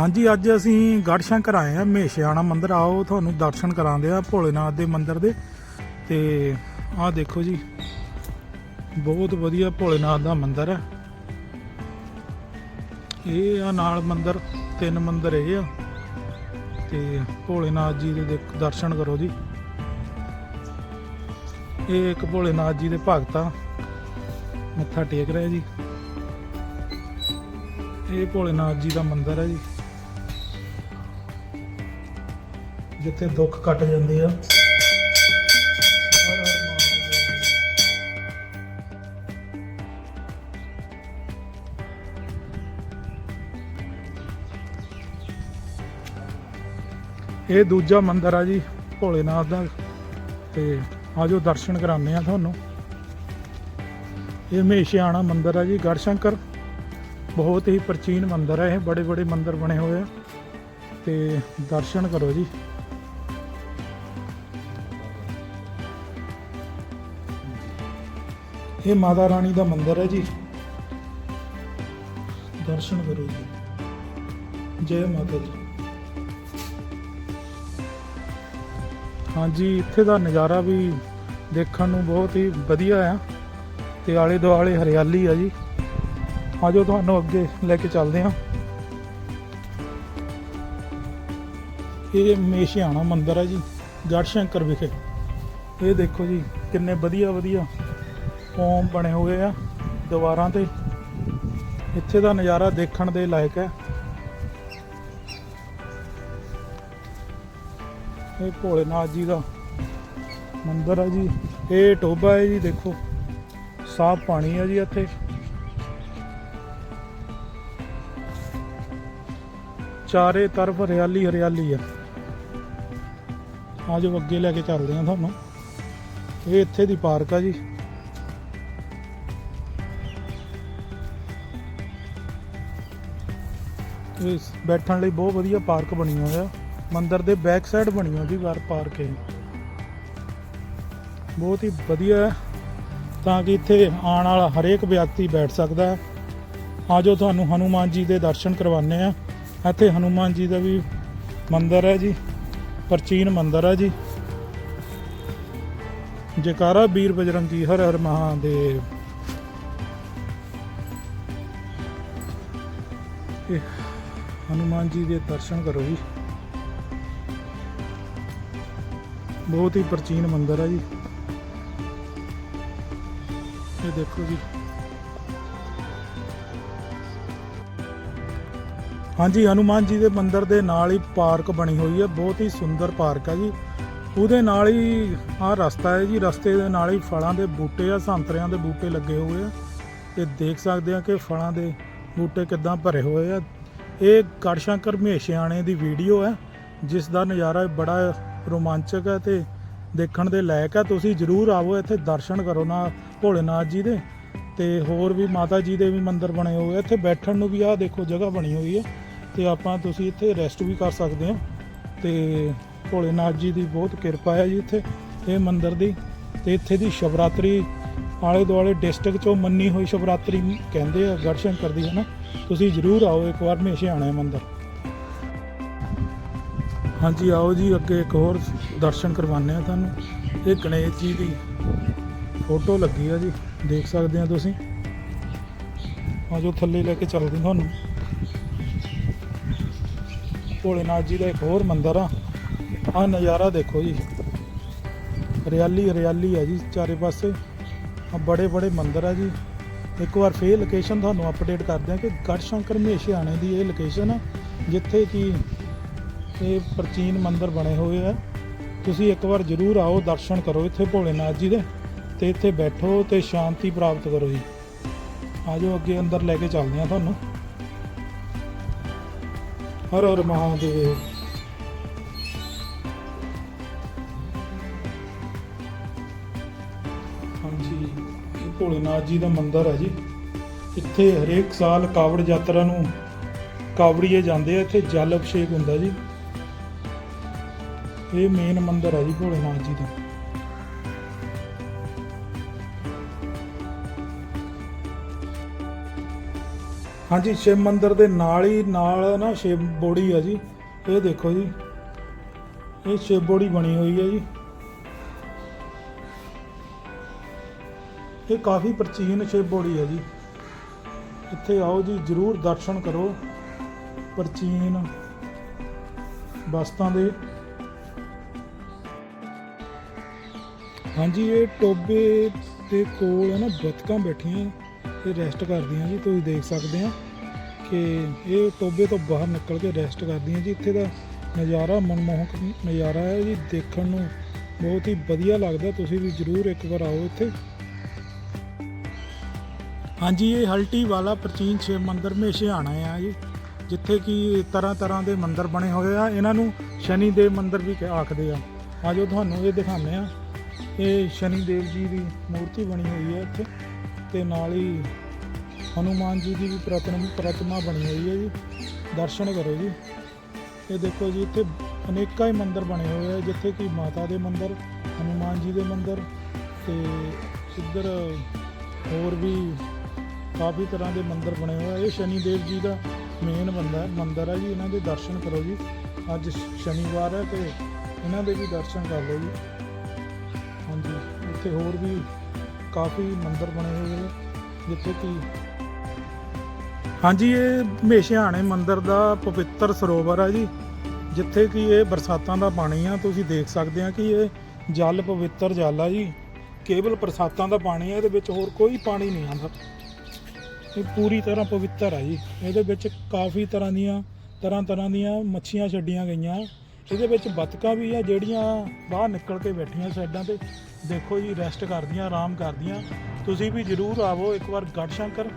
ਹਾਂਜੀ, ਅੱਜ ਅਸੀਂ ਗੜਸ਼ੰਕਰ ਆਏ ਆ ਮਹੇਸ਼ਿਆਣਾ ਮੰਦਿਰ। ਆਓ, ਤੁਹਾਨੂੰ ਦਰਸ਼ਨ ਕਰਾਉਂਦੇ ਆ ਭੋਲੇਨਾਥ ਦੇ ਮੰਦਿਰ ਦੇ। ਤੇ ਆਹ ਦੇਖੋ ਜੀ, ਬਹੁਤ ਵਧੀਆ ਭੋਲੇਨਾਥ ਦਾ ਮੰਦਿਰ ਹੈ। ਇਹ ਆ ਨਾਲ ਮੰਦਿਰ, ਤਿੰਨ ਮੰਦਿਰ ਇਹ ਆ। ਤੇ ਭੋਲੇਨਾਥ ਜੀ ਦੇ ਦਰਸ਼ਨ ਕਰੋ ਜੀ। ਇਹ ਇੱਕ ਭੋਲੇਨਾਥ ਜੀ ਦੇ ਭਗਤ ਆ। ਮੱਥਾ ਟੇਕ ਰਿਹਾ ਜੀ। ਇਹ ਭੋਲੇਨਾਥ ਜੀ ਦਾ ਮੰਦਿਰ ਹੈ ਜੀ। ਜਿੱਥੇ ਦੁੱਖ ਕੱਟ ਜਾਂਦੇ ਆ। ਇਹ ਦੂਜਾ ਮੰਦਿਰ ਆ ਜੀ, ਭੋਲੇਨਾਥ ਦਾ। ਤੇ ਆਜੋ ਦਰਸ਼ਨ ਕਰਾਉਂਦੇ ਆ ਤੁਹਾਨੂੰ। ਇਹ ਮੇਸ਼ਿਆਣਾ ਮੰਦਿਰ ਆ ਜੀ ਗੜਸ਼ੰਕਰ ਬਹੁਤ ਹੀ ਪ੍ਰਾਚੀਨ ਮੰਦਿਰ ਹੈ ਇਹ ਬੜੇ ਬੜੇ ਮੰਦਿਰ ਬਣੇ ਹੋਏ ਆ। ਤੇ ਦਰਸ਼ਨ ਕਰੋ ਜੀ। ਇਹ ਮਾਤਾ ਰਾਣੀ ਦਾ ਮੰਦਿਰ ਹੈ ਜੀ। ਦਰਸ਼ਨ ਕਰੋ ਜੀ। ਜੈ ਮਾਤਾ ਜੀ। ਹਾਂਜੀ, ਇੱਥੇ ਦਾ ਨਜ਼ਾਰਾ ਵੀ ਦੇਖਣ ਨੂੰ ਬਹੁਤ ਹੀ ਵਧੀਆ ਆ ਤੇ ਆਲੇ ਦੁਆਲੇ ਹਰਿਆਲੀ ਆ ਜੀ। ਆਜੋ ਤੁਹਾਨੂੰ ਅੱਗੇ ਲੈ ਕੇ ਚੱਲਦੇ ਹਾਂ। ਇਹ ਮੇਸ਼ਿਆਣਾ ਮੰਦਿਰ ਹੈ ਜੀ ਗੜਸ਼ੰਕਰ ਵਿਖੇ। ਇਹ ਦੇਖੋ ਜੀ, ਕਿੰਨੇ ਵਧੀਆ ਵਧੀਆ ਓਮ ਬਣੇ ਹੋਏ ਆ ਦੀਵਾਰਾਂ ਤੇ। ਇੱਥੇ ਦਾ ਨਜ਼ਾਰਾ ਦੇਖਣ ਦੇ ਲਾਇਕ ਹੈ। ਇਹ ਭੋਲੇਨਾਥ ਜੀ ਦਾ ਮੰਦਿਰ ਆ ਜੀ। ਇਹ ਟੋਬਾ ਹੈ ਜੀ, ਦੇਖੋ। ਸਾਫ਼ ਪਾਣੀ ਆ ਜੀ ਇੱਥੇ। ਚਾਰੇ ਤਰਫ ਹਰਿਆਲੀ ਹਰਿਆਲੀ ਆ। ਆਜੋ ਅੱਗੇ ਲੈ ਕੇ ਚੱਲਦੇ ਆ ਤੁਹਾਨੂੰ। ਇਹ ਇੱਥੇ ਦੀ ਪਾਰਕ ਆ ਜੀ। ਇਹ ਬੈਠਣ ਲਈ ਬਹੁਤ ਵਧੀਆ ਪਾਰਕ ਬਣੀ ਹੋਈ ਆ ਮੰਦਿਰ ਦੇ ਬੈਕ ਸਾਈਡ ਬਣੀ ਹੋਈ ਵਾਰ ਪਾਰਕ ਹੈ ਬਹੁਤ ਹੀ ਵਧੀਆ ਹੈ। ਤਾਂ ਕਿ ਇੱਥੇ ਆਉਣ ਵਾਲਾ ਹਰੇਕ ਵਿਅਕਤੀ ਬੈਠ ਸਕਦਾ ਹੈ। ਆਜੋ ਤੁਹਾਨੂੰ ਹਨੂਮਾਨ ਜੀ ਦੇ ਦਰਸ਼ਨ ਕਰਵਾਉਂਦੇ ਆ ਇੱਥੇ ਹਨੂਮਾਨ ਜੀ ਦਾ ਵੀ ਮੰਦਿਰ ਹੈ ਜੀ। ਪ੍ਰਾਚੀਨ ਮੰਦਿਰ ਹੈ ਜੀ। ਜੈਕਾਰਾ ਵੀਰ ਬਜਰੰਗੀ ਹਰ ਹਰ ਮਹਾਦੇਵ। ਇਹ ਹਨੂਮਾਨ ਜੀ ਦੇ ਦਰਸ਼ਨ ਕਰੋ ਜੀ। ਬਹੁਤ ਹੀ ਪ੍ਰਾਚੀਨ ਮੰਦਿਰ ਹੈ ਜੀ। ਇਹ ਦੇਖੋ ਜੀ। ਹਾਂਜੀ, ਹਨੂਮਾਨ ਜੀ ਦੇ ਮੰਦਿਰ ਦੇ ਨਾਲ ਹੀ ਪਾਰਕ ਬਣੀ ਹੋਈ ਹੈ ਬਹੁਤ ਹੀ ਸੁੰਦਰ ਪਾਰਕ ਹੈ ਜੀ। ਉਹਦੇ ਨਾਲ ਹੀ ਆਹ ਰਸਤਾ ਹੈ ਜੀ। ਰਸਤੇ ਦੇ ਨਾਲ ਹੀ ਫਲਾਂ ਦੇ ਬੂਟੇ ਆ, ਸੰਤਰਿਆਂ ਦੇ ਬੂਟੇ ਲੱਗੇ ਹੋਏ ਆ। ਤੇ ਦੇਖ ਸਕਦੇ ਆ ਕਿ ਫਲਾਂ ਦੇ ਬੂਟੇ ਕਿੱਦਾਂ ਭਰੇ ਹੋਏ ਆ। ਇਹ ਗੜਸ਼ੰਕਰ ਮਹੇਸ਼ਿਆਣੇ ਦੀ ਵੀਡੀਓ ਹੈ, ਜਿਸ ਦਾ ਨਜ਼ਾਰਾ ਬੜਾ ਰੋਮਾਂਚਕ ਹੈ ਤੇ ਦੇਖਣ ਦੇ ਲਾਇਕ ਹੈ। ਤੁਸੀਂ ਜਰੂਰ ਆਵੋ, ਇੱਥੇ ਦਰਸ਼ਨ ਕਰੋ ਨਾ ਭੋਲੇਨਾਥ ਜੀ ਦੇ ਤੇ ਹੋਰ ਵੀ ਮਾਤਾ ਜੀ ਦੇ ਵੀ ਮੰਦਿਰ ਬਣੇ ਹੋਏ ਇੱਥੇ ਬੈਠਣ ਨੂੰ ਵੀ ਆਹ ਦੇਖੋ ਜਗ੍ਹਾ ਬਣੀ ਹੋਈ ਹੈ ਤੇ ਆਪਾਂ ਤੁਸੀਂ ਇੱਥੇ ਰੈਸਟ ਵੀ ਕਰ ਸਕਦੇ ਹੋ। ਤੇ ਭੋਲੇਨਾਥ ਜੀ ਦੀ ਬਹੁਤ ਕਿਰਪਾ ਹੈ ਜੀ ਇੱਥੇ, ਇਹ ਮੰਦਿਰ ਦੀ ਤੇ ਇੱਥੇ ਦੀ ਸ਼ਿਵਰਾਤਰੀ ਆਲੇ ਦੁਆਲੇ ਡਿਸਟ੍ਰਿਕਟ ਚੋਂ ਮੰਨੀ ਹੋਈ ਸ਼ਿਵਰਾਤਰੀ ਕਹਿੰਦੇ ਆ, ਗੜਸ਼ੰਕਰ ਦੀ, ਹੈ ਨਾ? ਤੁਸੀਂ ਜਰੂਰ ਆਓ ਇੱਕ ਵਾਰ ਹਮੇਸ਼ਾ ਮੰਦਿਰ। ਹਾਂਜੀ, ਆਓ ਜੀ, ਅੱਗੇ ਇੱਕ ਹੋਰ ਦਰਸ਼ਨ ਕਰਵਾਉਂਦੇ ਆ ਤੁਹਾਨੂੰ। ਇਹ ਗਣੇਸ਼ ਜੀ ਦੀ ਫੋਟੋ ਲੱਗੀ ਆ ਜੀ, ਦੇਖ ਸਕਦੇ ਆ ਤੁਸੀਂ। ਆਜੋ ਥੱਲੇ ਲੈ ਕੇ ਚੱਲਦੇ ਤੁਹਾਨੂੰ। ਭੋਲੇਨਾਥ ਜੀ ਦਾ ਇੱਕ ਹੋਰ ਮੰਦਿਰ ਆ। ਆ ਨਜ਼ਾਰਾ ਦੇਖੋ ਜੀ। ਹਰਿਆਲੀ ਹਰਿਆਲੀ ਆ ਜੀ, ਚਾਰੇ ਪਾਸੇ। ਆ ਬੜੇ ਬੜੇ ਮੰਦਿਰ ਆ ਜੀ। ਇੱਕ ਵਾਰ ਫੇਰ ਲੋਕੇਸ਼ਨ ਤੁਹਾਨੂੰ ਅਪਡੇਟ ਕਰਦੇ ਹਾਂ ਕਿ ਗੜਸ਼ੰਕਰ ਮਹੇਸ਼ਿਆਣੇ ਦੀ ਇਹ ਲੋਕੇਸ਼ਨ ਹੈ ਜਿੱਥੇ ਕਿ ਇਹ ਪ੍ਰਾਚੀਨ ਮੰਦਿਰ ਬਣੇ ਹੋਏ ਆ। ਤੁਸੀਂ ਇੱਕ ਵਾਰ ਜ਼ਰੂਰ ਆਓ, ਦਰਸ਼ਨ ਕਰੋ ਇੱਥੇ ਭੋਲੇਨਾਥ ਜੀ ਦੇ ਤੇ ਇੱਥੇ ਬੈਠੋ ਤੇ ਸ਼ਾਂਤੀ ਪ੍ਰਾਪਤ ਕਰੋ ਜੀ। ਆਜੋ ਅੱਗੇ ਅੰਦਰ ਲੈ ਕੇ ਚੱਲਦੇ ਹਾਂ ਤੁਹਾਨੂੰ। ਹਰ ਹਰ ਮਹਾਦੇਵ। ਭੋਲੇਨਾਥ ਜੀ ਦਾ ਮੰਦਿਰ ਹੈ ਜੀ। ਇੱਥੇ ਹਰੇਕ ਸਾਲ ਕਾਵੜ ਯਾਤਰਾ ਨੂੰ ਕਾਵੜੀਏ ਜਾਂਦੇ ਆ, ਇੱਥੇ ਜਲ ਅਭਿਸ਼ੇਕ ਹੁੰਦਾ ਜੀ। ਇਹ ਮੇਨ ਮੰਦਿਰ ਹੈ ਜੀ ਭੋਲੇਨਾਥ ਜੀ ਦਾ। ਹਾਂਜੀ, ਸ਼ਿਵ ਮੰਦਿਰ ਦੇ ਨਾਲ ਹੀ ਨਾਲ ਨਾ ਸ਼ਿਵ ਬੋੜੀ ਆ ਜੀ। ਇਹ ਦੇਖੋ ਜੀ। ਇਹ ਸ਼ਿਵ ਬੋੜੀ ਬਣੀ ਹੋਈ ਹੈ ਜੀ। ਇਹ ਕਾਫੀ ਪ੍ਰਾਚੀਨ ਸ਼ਿਵ ਬੋੜੀ ਹੈ ਜੀ। ਇੱਥੇ ਆਓ ਜੀ, ਜਰੂਰ ਦਰਸ਼ਨ ਕਰੋ ਪ੍ਰਾਚੀਨ ਵਸਤਾਂ ਦੇ। ਹਾਂਜੀ, ਇਹ ਟੋਬੇ ਦੇ ਕੋਲ ਹੈ ਨਾ, ਬਤਕਾਂ ਬੈਠੀਆਂ, ਇਹ ਰੈਸਟ ਕਰਦੀਆਂ ਜੀ, ਤੁਸੀਂ ਦੇਖ ਸਕਦੇ ਆ ਕਿ ਇਹ ਟੋਬੇ ਤੋਂ ਬਾਹਰ ਨਿਕਲ ਕੇ ਰੈਸਟ ਕਰਦੀਆਂ ਜੀ। ਇੱਥੇ ਦਾ ਨਜ਼ਾਰਾ ਮਨਮੋਹਕ ਨਜ਼ਾਰਾ ਹੈ ਜੀ, ਦੇਖਣ ਨੂੰ ਬਹੁਤ ਹੀ ਵਧੀਆ ਲੱਗਦਾ। ਤੁਸੀਂ ਵੀ ਜਰੂਰ ਇੱਕ ਵਾਰ ਆਓ ਇੱਥੇ। ਹਾਂਜੀ, ਇਹ ਹਲਟੀ ਵਾਲਾ ਪ੍ਰਾਚੀਨ ਸ਼ਿਵ ਮੰਦਿਰ ਮੇਸ਼ਿਆਣਾ ਆ ਜੀ, ਜਿੱਥੇ ਕਿ ਤਰ੍ਹਾਂ ਤਰ੍ਹਾਂ ਦੇ ਮੰਦਿਰ ਬਣੇ ਹੋਏ ਆ। ਇਹਨਾਂ ਨੂੰ ਸ਼ਨੀ ਦੇਵ ਮੰਦਿਰ ਵੀ ਆਖਦੇ ਆ। ਆਜੋ ਤੁਹਾਨੂੰ ਇਹ ਦਿਖਾਉਂਦੇ ਆ। ਇਹ ਸ਼ਨੀ ਦੇਵ ਜੀ ਦੀ ਮੂਰਤੀ ਬਣੀ ਹੋਈ ਹੈ ਇੱਥੇ, ਤੇ ਨਾਲ ਹੀ ਹਨੂਮਾਨ ਜੀ ਦੀ ਵੀ ਪ੍ਰਤਿਮਾ ਪ੍ਰਤਿਮਾ ਬਣੀ ਹੋਈ ਹੈ ਜੀ। ਦਰਸ਼ਨ ਕਰੋ ਜੀ। ਇਹ ਦੇਖੋ ਜੀ, ਇੱਥੇ ਅਨੇਕਾਂ ਹੀ ਮੰਦਿਰ ਬਣੇ ਹੋਏ ਆ, ਜਿੱਥੇ ਕਿ ਮਾਤਾ ਦੇ ਮੰਦਿਰ, ਹਨੂਮਾਨ ਜੀ ਦੇ ਮੰਦਿਰ ਤੇ ਇੱਧਰ ਹੋਰ ਵੀ ਕਾਫੀ ਤਰ੍ਹਾਂ ਦੇ ਮੰਦਿਰ ਬਣੇ ਹੋਏ ਆ। ਇਹ ਸ਼ਨੀ ਦੇਵ ਜੀ ਦਾ ਮੇਨ ਬੰਦਾ ਮੰਦਿਰ ਹੈ ਜੀ। ਇਹਨਾਂ ਦੇ ਦਰਸ਼ਨ ਕਰੋ ਜੀ। ਅੱਜ ਸ਼ਨੀਵਾਰ ਹੈ ਤੇ ਇਹਨਾਂ ਦੇ ਵੀ ਦਰਸ਼ਨ ਕਰ ਲਓ ਜੀ। ਹਾਂਜੀ। ਇੱਥੇ ਹੋਰ ਵੀ ਕਾਫੀ ਮੰਦਿਰ ਬਣੇ ਹੋਏ ਆ ਜਿੱਥੇ ਕਿ ਹਾਂਜੀ, ਇਹ ਮੇਸ਼ਿਆਣੇ ਮੰਦਿਰ ਦਾ ਪਵਿੱਤਰ ਸਰੋਵਰ ਹੈ ਜੀ। ਜਿੱਥੇ ਕਿ ਇਹ ਬਰਸਾਤਾਂ ਦਾ ਪਾਣੀ ਆ। ਤੁਸੀਂ ਦੇਖ ਸਕਦੇ ਆ ਕਿ ਇਹ ਜਲ, ਪਵਿੱਤਰ ਜਲ ਆ ਜੀ। ਕੇਵਲ ਬਰਸਾਤਾਂ ਦਾ ਪਾਣੀ ਹੈ ਇਹਦੇ ਵਿੱਚ ਹੋਰ ਕੋਈ ਪਾਣੀ ਨਹੀਂ ਆਉਂਦਾ। ਇਹ ਪੂਰੀ ਤਰ੍ਹਾਂ ਪਵਿੱਤਰ ਹੈ ਜੀ। ਇਹਦੇ ਵਿੱਚ ਕਾਫੀ ਤਰ੍ਹਾਂ ਦੀਆਂ, ਤਰ੍ਹਾਂ ਤਰ੍ਹਾਂ ਦੀਆਂ ਮੱਛੀਆਂ ਛੱਡੀਆਂ ਗਈਆਂ। ਇਹਦੇ ਵਿੱਚ ਬਤਕਾਂ ਵੀ ਆ, ਜਿਹੜੀਆਂ ਬਾਹਰ ਨਿਕਲ ਕੇ ਬੈਠੀਆਂ ਸਾਈਡਾਂ ਤੇ। ਦੇਖੋ ਜੀ, ਰੈਸਟ ਕਰਦੀਆਂ, ਆਰਾਮ ਕਰਦੀਆਂ। ਤੁਸੀਂ ਵੀ ਜਰੂਰ ਆਵੋ ਇੱਕ ਵਾਰ ਗੜ ਸ਼ੰਕਰ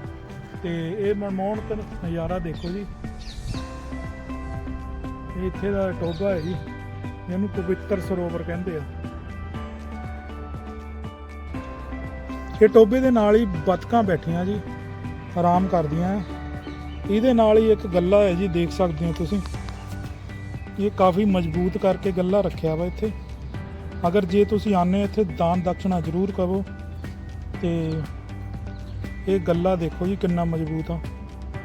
ਤੇ ਇਹ ਮਨਮੋਹਕ ਨਜ਼ਾਰਾ ਦੇਖੋ ਜੀ। ਇਹ ਇੱਥੇ ਦਾ ਟੋਬਾ ਹੈ ਜੀ। ਇਹਨੂੰ ਪਵਿੱਤਰ ਸਰੋਵਰ ਕਹਿੰਦੇ ਆ। ਇਹ ਟੋਬੇ ਦੇ ਨਾਲ ਹੀ ਬਤਕਾਂ ਬੈਠੀਆਂ ਜੀ। ਆਰਾਮ ਕਰਦੀਆਂ ਇਹਦੇ ਨਾਲ ਹੀ ਇੱਕ ਗੱਲਾ ਹੈ ਜੀ, ਦੇਖ ਸਕਦੇ ਹੋ ਤੁਸੀਂ। ਇਹ ਕਾਫੀ ਮਜ਼ਬੂਤ ਕਰਕੇ ਗੱਲਾ ਰੱਖਿਆ ਵਾ ਇੱਥੇ। ਅਗਰ ਜੇ ਤੁਸੀਂ ਆਨੇ ਇੱਥੇ, ਦਾਨ ਦਕਸ਼ਨਾ ਜ਼ਰੂਰ ਕਰੋ। ਤੇ ਇਹ ਗੱਲਾ ਦੇਖੋ ਜੀ, ਕਿੰਨਾ ਮਜ਼ਬੂਤ ਆ।